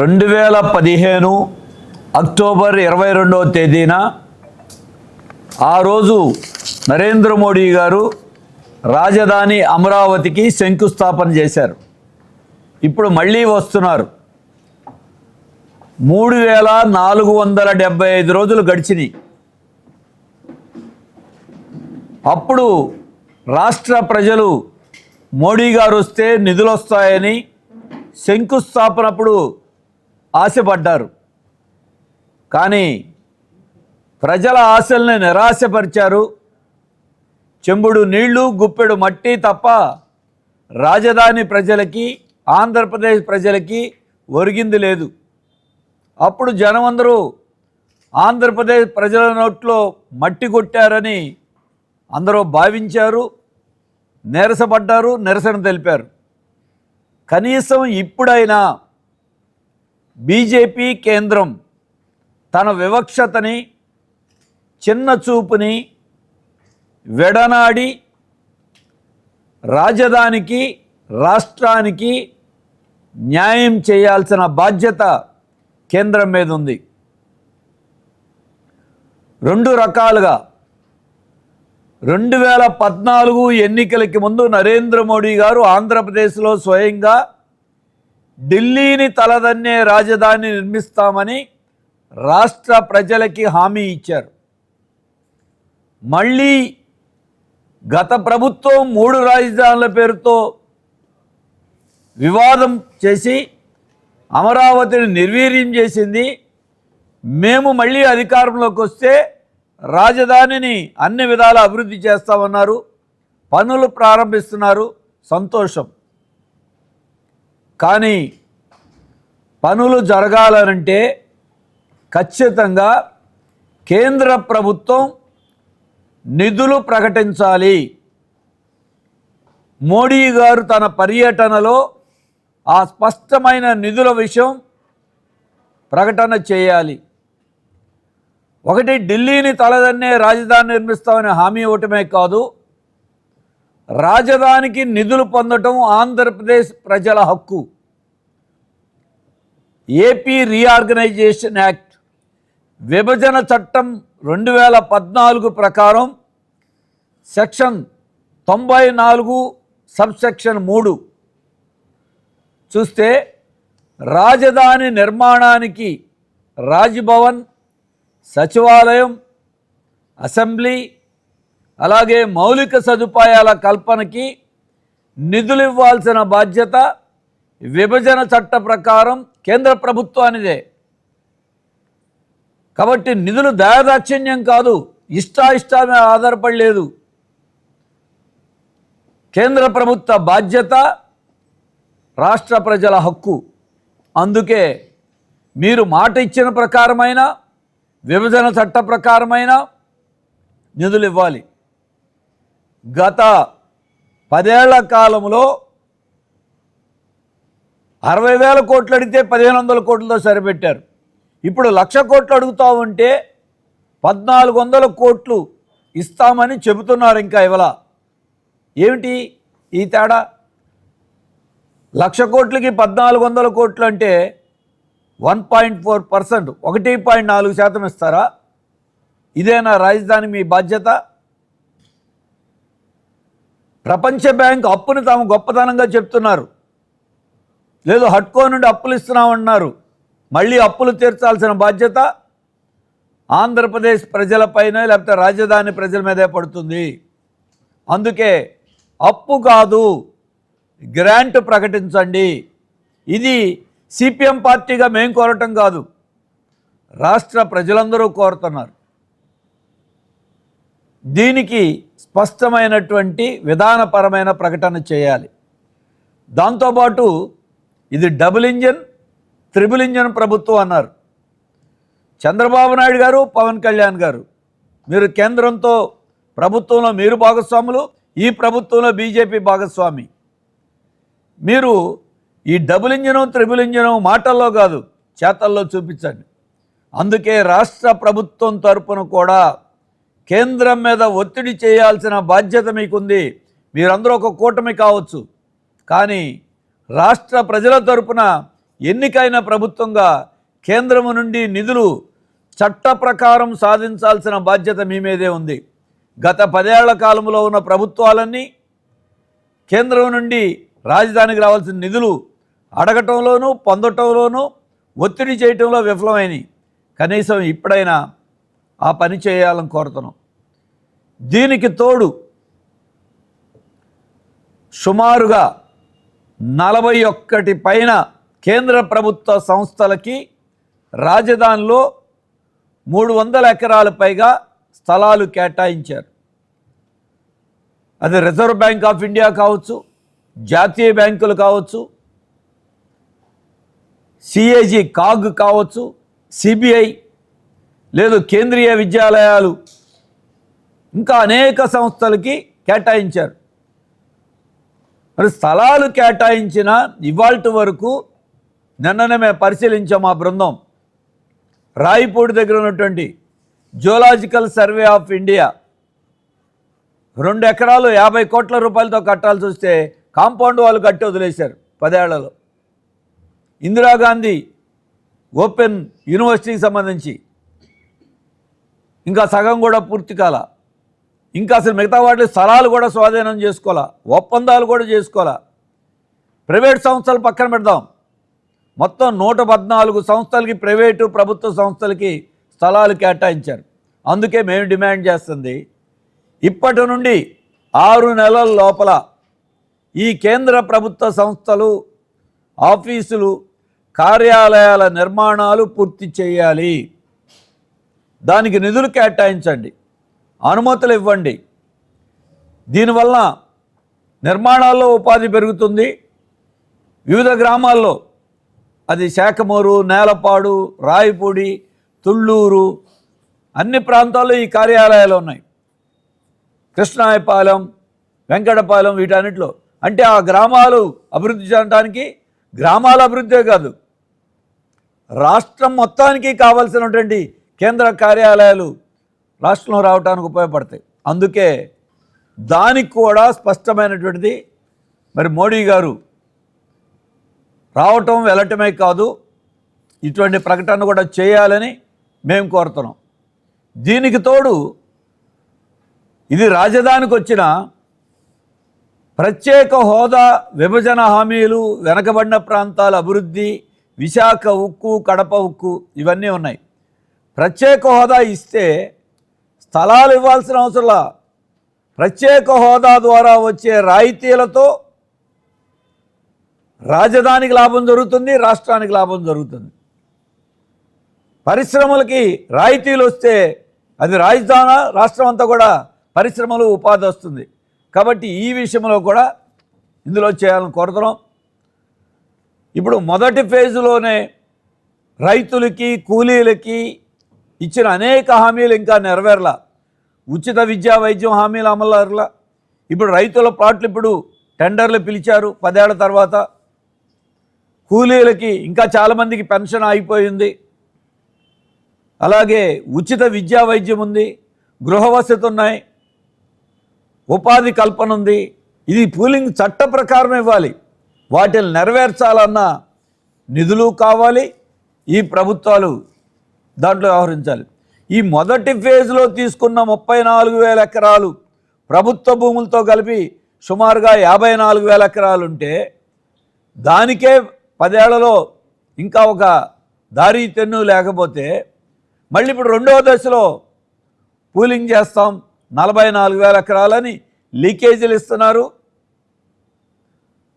రెండు వేల పదిహేను అక్టోబర్ ఇరవై రెండవ తేదీన ఆ రోజు నరేంద్ర మోడీ గారు రాజధాని అమరావతికి శంకుస్థాపన చేశారు. ఇప్పుడు మళ్ళీ వస్తున్నారు. మూడు వేల నాలుగు వందల డెబ్బై ఐదు రోజులు గడిచినాయి. అప్పుడు రాష్ట్ర ప్రజలు మోడీ గారు వస్తే నిధులు వస్తాయని శంకుస్థాపనప్పుడు ఆశపడ్డారు. కానీ ప్రజల ఆశల్ని నిరాశపరిచారు. చెంబుడు నీళ్ళు గుప్పెడు మట్టి తప్ప రాజధాని ప్రజలకి ఆంధ్రప్రదేశ్ ప్రజలకి ఒరిగింది లేదు. అప్పుడు జనం అందరూ ఆంధ్రప్రదేశ్ ప్రజల నోట్లో మట్టి కొట్టారని అందరూ భావించారు నిరసపడ్డారు నిరసన తెలిపారు. కనీసం ఇప్పుడైనా బీజేపీ కేంద్రం తన వివక్షతని చిన్న చూపుని వెడనాడి రాజధానికి రాష్ట్రానికి న్యాయం చేయాల్సిన బాధ్యత కేంద్రం మీద ఉంది. రెండు రకాలుగా. రెండు వేల పద్నాలుగు ఎన్నికలకి ముందు నరేంద్ర మోడీ గారు ఆంధ్రప్రదేశ్లో స్వయంగా ఢిల్లీని తలదన్నే రాజధాని నిర్మిస్తామని రాష్ట్ర ప్రజలకి హామీ ఇచ్చారు. మళ్ళీ గత ప్రభుత్వం మూడు రాజధానుల పేరుతో వివాదం చేసి అమరావతిని నిర్వీర్యం చేసింది. మేము మళ్ళీ అధికారంలోకి వస్తే రాజధానిని అన్ని విధాల అభివృద్ధి చేస్తామన్నారు. పనులు ప్రారంభిస్తున్నారు. సంతోషం. కానీ పనులు జరగాలనంటే ఖచ్చితంగా కేంద్ర ప్రభుత్వం నిధులు ప్రకటించాలి. మోడీ గారు తన పర్యటనలో ఆ స్పష్టమైన నిధుల విషయం ప్రకటన చేయాలి. ఒకటి ఢిల్లీని తలదన్నే రాజధాని నిర్మిస్తామని హామీ ఇవ్వటమే కాదు రాజధానికి నిధులు పొందటం ఆంధ్రప్రదేశ్ ప్రజల హక్కు. ఏపీ రీఆర్గనైజేషన్ యాక్ట్ విభజన చట్టం రెండు వేల పద్నాలుగు ప్రకారం సెక్షన్ తొంభై నాలుగు సబ్సెక్షన్ మూడు చూస్తే రాజధాని నిర్మాణానికి రాజ్భవన్ సచివాలయం అసెంబ్లీ అలాగే మౌలిక సదుపాయాల కల్పనకి నిధులు ఇవ్వాల్సిన బాధ్యత విభజన చట్ట ప్రకారం కేంద్ర ప్రభుత్వానిదే. కాబట్టి నిధులు దయాదాక్షిణ్యం కాదు ఇష్టాయిష్టాల మీద ఆధారపడలేదు. కేంద్ర ప్రభుత్వ బాధ్యత రాష్ట్ర ప్రజల హక్కు. అందుకే మీరు మాట ఇచ్చిన ప్రకారమైన విభజన చట్ట ప్రకారమైన నిధులు ఇవ్వాలి. గత పదేళ్ళ కాలంలో అరవై వేల కోట్లు అడిగితే పదిహేను వందల కోట్లతో సరిపెట్టారు. ఇప్పుడు లక్ష కోట్లు అడుగుతా ఉంటే పద్నాలుగు వందల కోట్లు ఇస్తామని చెబుతున్నారు ఇంకా ఇవాళ. ఏమిటి ఈ తేడా? లక్ష కోట్లకి పద్నాలుగు వందల కోట్లు అంటే వన్ పాయింట్ ఫోర్ పర్సెంట్ ఒకటి పాయింట్ నాలుగు శాతం ఇస్తారా? ఇదేనా రాజధాని మీ బాధ్యత? ప్రపంచ బ్యాంక్ అప్పును తాము గొప్పతనంగా చెప్తున్నారు. లేదు హట్కో నుండి అప్పులు ఇస్తున్నామన్నారు. మళ్ళీ అప్పులు తీర్చాల్సిన బాధ్యత ఆంధ్రప్రదేశ్ ప్రజలపైన లేకపోతే రాజధాని ప్రజల మీదే పడుతుంది. అందుకే అప్పు కాదు గ్రాంట్ ప్రకటించండి. ఇది సిపిఎం పార్టీగా మేం కోరటం కాదు రాష్ట్ర ప్రజలందరూ కోరుతున్నారు. దీనికి స్పష్టమైనటువంటి విధానపరమైన ప్రకటన చేయాలి. దాంతోపాటు ఇది డబుల్ ఇంజన్ త్రిబుల్ ఇంజన్ ప్రభుత్వం అన్నారు. చంద్రబాబు నాయుడు గారు పవన్ కళ్యాణ్ గారు. మీరు కేంద్రంతో ప్రభుత్వంలో మీరు భాగస్వాములు ఈ ప్రభుత్వంలో బీజేపీ భాగస్వామి. మీరు ఈ డబుల్ ఇంజను త్రిబుల్ ఇంజను మాటల్లో కాదు చేతల్లో చూపించండి. అందుకే రాష్ట్ర ప్రభుత్వం తరపున కూడా కేంద్రం మీద ఒత్తిడి చేయాల్సిన బాధ్యత మీకుంది. మీరందరూ ఒక కూటమి కావచ్చు. కానీ రాష్ట్ర ప్రజల తరపున ఎన్నికైన ప్రభుత్వంగా కేంద్రము నుండి నిధులు చట్ట ప్రకారం సాధించాల్సిన బాధ్యత మీ మీదే ఉంది. గత పదేళ్ళ కాలంలో ఉన్న ప్రభుత్వాలన్నీ కేంద్రం నుండి రాజధానికి రావాల్సిన నిధులు అడగటంలోనూ పొందటంలోనూ ఒత్తిడి చేయటంలో విఫలమైనవి కనీసం ఇప్పుడైనా ఆ పని చేయాలని కోరుతున్నాం. దీనికి తోడు సుమారుగా నలభై ఒక్కటి పైన కేంద్ర ప్రభుత్వ సంస్థలకి రాజధానిలో మూడు వందల ఎకరాల పైగా స్థలాలు కేటాయించారు. అది రిజర్వ్ బ్యాంక్ ఆఫ్ ఇండియా కావచ్చు జాతీయ బ్యాంకులు కావచ్చు సిఏజీ కాగ్ కావచ్చు సిబిఐ లేదు కేంద్రీయ విద్యాలయాలు ఇంకా అనేక సంస్థలకి కేటాయించారు. మరి స్థలాలు కేటాయించిన ఇవాల్టి వరకు నిన్ననే మేము పరిశీలించాం మా బృందం. రాయిపూడి దగ్గర ఉన్నటువంటి జువలాజికల్ సర్వే ఆఫ్ ఇండియా రెండు ఎకరాలు యాభై కోట్ల రూపాయలతో కట్టాల్సి వస్తే కాంపౌండ్ వాళ్ళు కట్టి వదిలేశారు పదేళ్ళలో. ఇందిరాగాంధీ ఓపెన్ యూనివర్సిటీకి సంబంధించి. ఇంకా సగం కూడా పూర్తి కాల. ఇంకా అసలు మిగతా వాటి స్థలాలు కూడా స్వాధీనం చేసుకోవాలా? ఒప్పందాలు కూడా చేసుకోవాలా? ప్రైవేట్ సంస్థలు పక్కన పెడదాం. మొత్తం నూట పద్నాలుగు సంస్థలకి ప్రైవేటు ప్రభుత్వ సంస్థలకి స్థలాలు కేటాయించారు. అందుకే మేము డిమాండ్ చేస్తుంది ఇప్పటి నుండి ఆరు నెలల లోపల ఈ కేంద్ర ప్రభుత్వ సంస్థలు ఆఫీసులు కార్యాలయాల నిర్మాణాలు పూర్తి చేయాలి. దానికి నిధులు కేటాయించండి. అనుమతులు ఇవ్వండి. దీనివల్ల నిర్మాణాల్లో ఉపాధి పెరుగుతుంది. వివిధ గ్రామాల్లో అది శాఖమూరు నేలపాడు రాయపూడి తుళ్ళూరు అన్ని ప్రాంతాల్లో ఈ కార్యాలయాలు ఉన్నాయి. కృష్ణాయపాలెం వెంకటపాలెం వీటన్నిటిలో. అంటే ఆ గ్రామాలు అభివృద్ధి చెందడానికి గ్రామాల అభివృద్ధే కాదు. రాష్ట్రం మొత్తానికి కావలసినటువంటి కేంద్ర కార్యాలయాలు రాష్ట్రంలో రావడానికి ఉపయోగపడతాయి. అందుకే దానికి కూడా స్పష్టమైనటువంటిది మరి మోడీ గారు రావటం వెళ్ళటమే కాదు ఇటువంటి ప్రకటన కూడా చేయాలని మేము కోరుతున్నాం. దీనికి తోడు ఇది రాజధానికి వచ్చిన ప్రత్యేక హోదా విభజన హామీలు వెనకబడిన ప్రాంతాల అభివృద్ధి విశాఖ ఉక్కు కడప ఉక్కు ఇవన్నీ ఉన్నాయి. ప్రత్యేక హోదా ఇస్తే స్థలాలు ఇవ్వాల్సిన అవసరంలా ప్రత్యేక హోదా ద్వారా వచ్చే రాయితీలతో రాజధానికి లాభం జరుగుతుంది రాష్ట్రానికి లాభం జరుగుతుంది. పరిశ్రమలకి రాయితీలు వస్తే అది రాజధాన రాష్ట్రం అంతా కూడా పరిశ్రమలు ఉపాధి వస్తుంది. కాబట్టి ఈ విషయంలో కూడా ఇందులో చేయాలని కోరుతున్నాం. ఇప్పుడు మొదటి ఫేజ్లోనే రైతులకి కూలీలకి ఇచ్చిన అనేక హామీలు ఇంకా నెరవేరలా. ఉచిత విద్యా వైద్యం హామీలు అమలర్లా. ఇప్పుడు రైతుల ప్లాట్లు ఇప్పుడు టెండర్లు పిలిచారు పదేళ్ళ తర్వాత. కూలీలకి ఇంకా చాలామందికి పెన్షన్ అయిపోయింది అలాగే ఉచిత విద్యా వైద్యం ఉంది. గృహవసతి ఉన్నాయి. ఉపాధి కల్పన ఉంది. ఇది పూలింగ్ చట్ట ప్రకారం ఇవ్వాలి. వాటిని నెరవేర్చాలన్న నిధులు కావాలి. ఈ ప్రభుత్వాలు దాంట్లో వ్యవహరించాలి. ఈ మొదటి ఫేజ్లో తీసుకున్న ముప్పై నాలుగు వేల ఎకరాలు ప్రభుత్వ భూములతో కలిపి సుమారుగా యాభై నాలుగు వేల ఎకరాలు ఉంటే దానికే పదేళ్ళలో ఇంకా ఒక దారి తెన్ను లేకపోతే మళ్ళీ ఇప్పుడు రెండవ దశలో పూలింగ్ చేస్తాం. నలభై నాలుగు వేల ఎకరాలని లీకేజీలు ఇస్తున్నారు.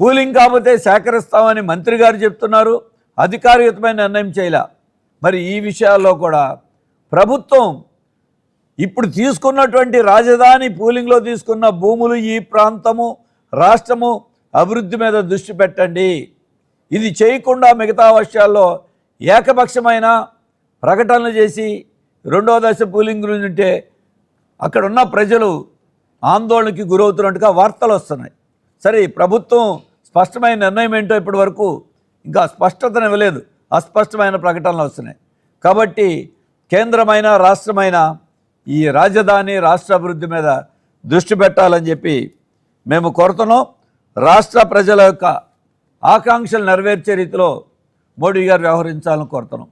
పూలింగ్ కాకపోతే సేకరిస్తామని మంత్రి గారు చెప్తున్నారు. అధికారయుతమైన నిర్ణయం చేయలే. మరి ఈ విషయాల్లో కూడా ప్రభుత్వం ఇప్పుడు తీసుకున్నటువంటి రాజధాని పూలింగ్లో తీసుకున్న భూములు ఈ ప్రాంతము రాష్ట్రము అభివృద్ధి మీద దృష్టి పెట్టండి. ఇది చేయకుండా మిగతా విషయాల్లో ఏకపక్షమైన ప్రకటనలు చేసి రెండో దశ పూలింగ్ గురించి ఉంటే అక్కడ ఉన్న ప్రజలు ఆందోళనకి గురవుతున్నట్టుగా వార్తలు వస్తున్నాయి. సరే ప్రభుత్వం స్పష్టమైన నిర్ణయం ఏంటో ఇప్పటి వరకు ఇంకా స్పష్టతనివ్వలేదు. అస్పష్టమైన ప్రకటనలు వస్తున్నాయి. కాబట్టి కేంద్రమైన రాష్ట్రమైన ఈ రాజధాని రాష్ట్ర అభివృద్ధి మీద దృష్టి పెట్టాలని చెప్పి మేము కోరుతున్నాం. రాష్ట్ర ప్రజల యొక్క ఆకాంక్షలు నెరవేర్చే రీతిలో మోడీ గారు వ్యవహరించాలని కోరుతున్నాం.